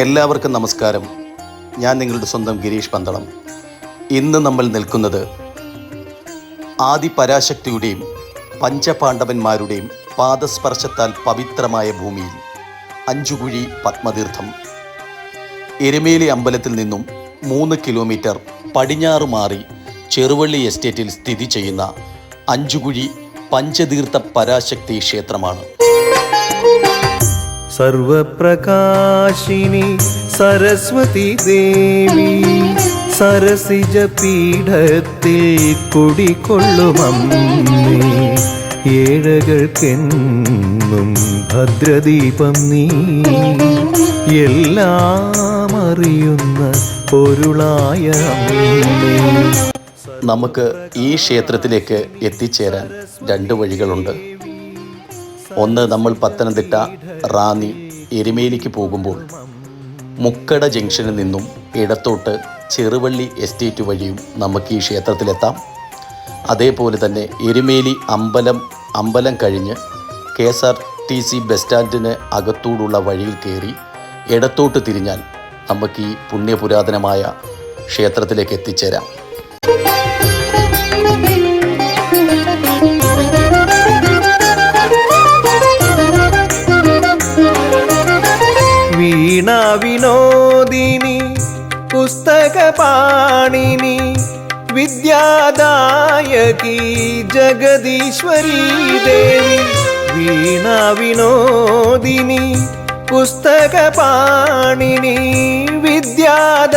എല്ലാവർക്കും നമസ്കാരം. ഞാൻ നിങ്ങളുടെ സ്വന്തം ഗിരീഷ് പന്തളം. ഇന്ന് നമ്മൾ നിൽക്കുന്നത് ആദി പരാശക്തിയുടെയും പഞ്ചപാണ്ഡവന്മാരുടെയും പാദസ്പർശത്താൽ പവിത്രമായ ഭൂമിയിൽ അഞ്ചുകുഴി പത്മതീർത്ഥം. എരുമേലി അമ്പലത്തിൽ നിന്നും മൂന്ന് കിലോമീറ്റർ പടിഞ്ഞാറ് മാറി ചെറുവള്ളി എസ്റ്റേറ്റിൽ സ്ഥിതി ചെയ്യുന്ന അഞ്ചുകുഴി പഞ്ചതീർത്ഥ പരാശക്തി ക്ഷേത്രമാണ്. സർവപ്രകാശിനി സരസ്വതി ദേവി സരസിജ പീഠത്തിൽ കുടികൊള്ളുമമ്മേ. ഏഴകൾക്കെന്നും ഭദ്രദീപം നീ. എല്ലാം അറിയുന്ന പൊരുളായ നമുക്ക് ഈ ക്ഷേത്രത്തിലേക്ക് എത്തിച്ചേരാൻ രണ്ട് വഴികളുണ്ട്. ഒന്ന് നമ്മൾ പത്തനംതിട്ട റാന്നി എരുമേലിക്ക് പോകുമ്പോൾ മുക്കട ജംഗ്ഷനിൽ നിന്നും ഇടത്തോട്ട് ചെറുവള്ളി എസ്റ്റേറ്റ് വഴിയും നമുക്ക് ഈ ക്ഷേത്രത്തിലെത്താം. അതേപോലെ തന്നെ എരുമേലി അമ്പലം അമ്പലം കഴിഞ്ഞ് K S R T C bus സ്റ്റാൻഡിന് അകത്തൂടുള്ള വഴിയിൽ കയറി ഇടത്തോട്ട് തിരിഞ്ഞാൽ നമുക്ക് ഈ പുണ്യപുരാതനമായ ക്ഷേത്രത്തിലേക്ക് എത്തിച്ചേരാം. വീണ വിനോദിനി പുസ്തകപാണിനി വിദ്യാദായകി ജഗദീശ്വരി ദേവി വീണ വിനോദിനി പുസ്തകപാണിനി വിദ്യാദായകി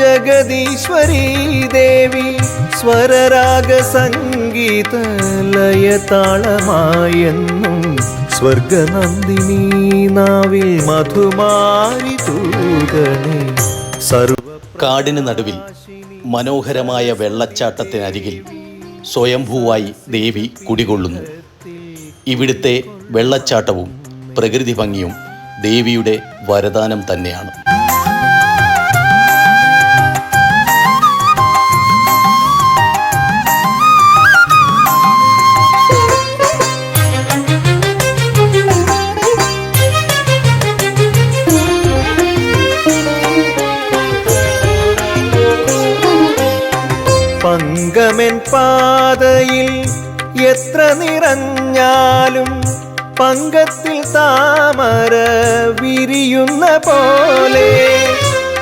ജഗദീശ്വരി ദേവി സ്വരരാഗ സംഗീത ലയതാളമായെന്നും സ്വർഗനന്ദിനി നാവിൽ മധുമാരി തൂകണേ സർവ കാടിന് നടുവിൽ മനോഹരമായ വെള്ളച്ചാട്ടത്തിനരികിൽ സ്വയംഭൂവായി ദേവി കുടികൊള്ളുന്നു. ഇവിടുത്തെ വെള്ളച്ചാട്ടവും പ്രകൃതി ഭംഗിയും ദേവിയുടെ വരദാനം തന്നെയാണ്. പങ്കമൻ പാതയിൽ എത്ര നിറഞ്ഞാലും പങ്കത്തിൽ താമര വിരിയുന്ന പോലെ.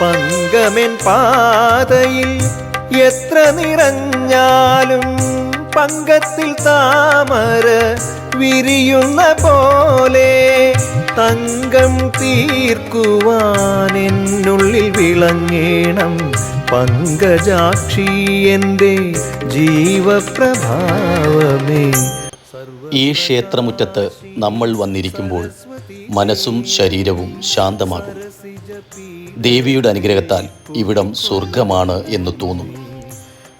പങ്കമൻ പാതയിൽ എത്ര നിറഞ്ഞാലും പങ്കത്തിൽ താമര വിരിയുന്ന പോലെ. തങ്കം തീർക്കുവാൻ എന്നുള്ളിൽ വിളങ്ങേണം പങ്കജാക്ഷി എന്റെ ജീവപ്രഭാവമേ. ഈ ക്ഷേത്രമുറ്റത്ത് നമ്മൾ വന്നിരിക്കുമ്പോൾ മനസ്സും ശരീരവും ശാന്തമാകും. ദേവിയുടെ അനുഗ്രഹത്താൽ ഇവിടം സ്വർഗമാണ് എന്ന് തോന്നും.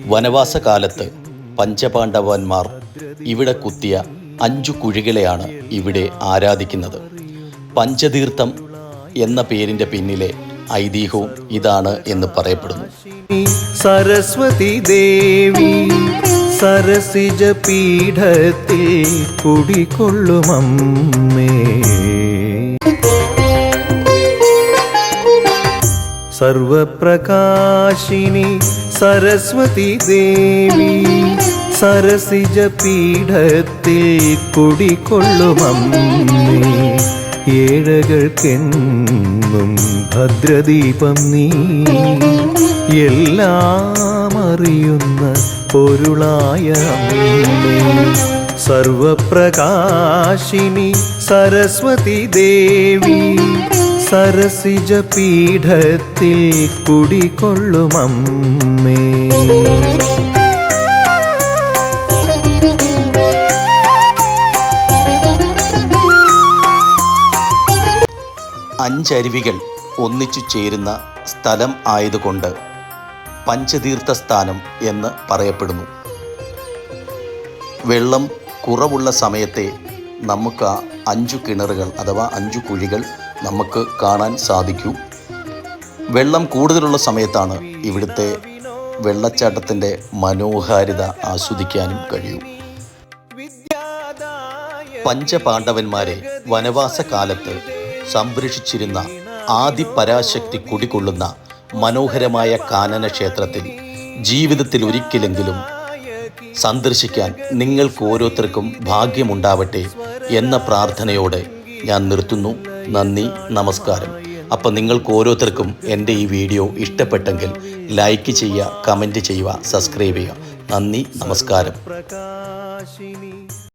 വനവാസ കാലത്ത് പഞ്ചപാണ്ഡവന്മാർ ഇവിടെ കുത്തിയ അഞ്ചു കുഴികളെയാണ് ഇവിടെ ആരാധിക്കുന്നത്. പഞ്ചതീർത്ഥം എന്ന പേരിന്റെ പിന്നിലെ ഐതിഹ്യവും ഇതാണ് എന്ന് പറയപ്പെടുന്നു. സരസ്വതി ദേവി സരസിജ പീഠത്തിൽ കുടികൊള്ളുമമ്മേ. സർവപ്രകാശിനി സരസ്വതി ദേവി സരസിജ പീഠത്തിൽ കുടികൊള്ളുമമ്മേ. ഏഴകൾക്കെന്നും ഭദ്രദീപം നീ. എല്ലാം അറിയുന്ന പൊരുളായ സർവപ്രകാശിനി സരസ്വതി ദേവി സരസിജ പീഠത്തിൽ കുടികൊള്ളുമമ്മേ. അഞ്ചരുവികൾ ഒന്നിച്ചു ചേരുന്ന സ്ഥലം ആയതുകൊണ്ട് പഞ്ചതീർത്ഥ സ്ഥാനം എന്ന് പറയപ്പെടുന്നു. വെള്ളം കുറവുള്ള സമയത്തെ നമുക്ക് അഞ്ചു കിണറുകൾ അഥവാ അഞ്ചു കുഴികൾ നമുക്ക് കാണാൻ സാധിക്കൂ. വെള്ളം കൂടുതലുള്ള സമയത്താണ് ഇവിടുത്തെ വെള്ളച്ചാട്ടത്തിന്റെ മനോഹാരിത ആസ്വദിക്കാനും കഴിയും. പഞ്ചപാണ്ഡവന്മാരെ വനവാസ കാലത്ത് സംരക്ഷിച്ചിരുന്ന ആദിപരാശക്തി കുടികൊള്ളുന്ന മനോഹരമായ കാനന ക്ഷേത്രത്തിൽ ജീവിതത്തിൽ ഒരിക്കലെങ്കിലും സന്ദർശിക്കാൻ നിങ്ങൾക്ക് ഓരോരുത്തർക്കും ഭാഗ്യമുണ്ടാവട്ടെ എന്ന പ്രാർത്ഥനയോടെ ഞാൻ നിർത്തുന്നു. നന്ദി നമസ്കാരം. അപ്പം നിങ്ങൾക്ക് ഓരോരുത്തർക്കും എന്റെ ഈ വീഡിയോ ഇഷ്ടപ്പെട്ടെങ്കിൽ ലൈക്ക് ചെയ്യുക കമന്റ് ചെയ്യുക സബ്സ്ക്രൈബ് ചെയ്യുക. നന്ദി നമസ്കാരം.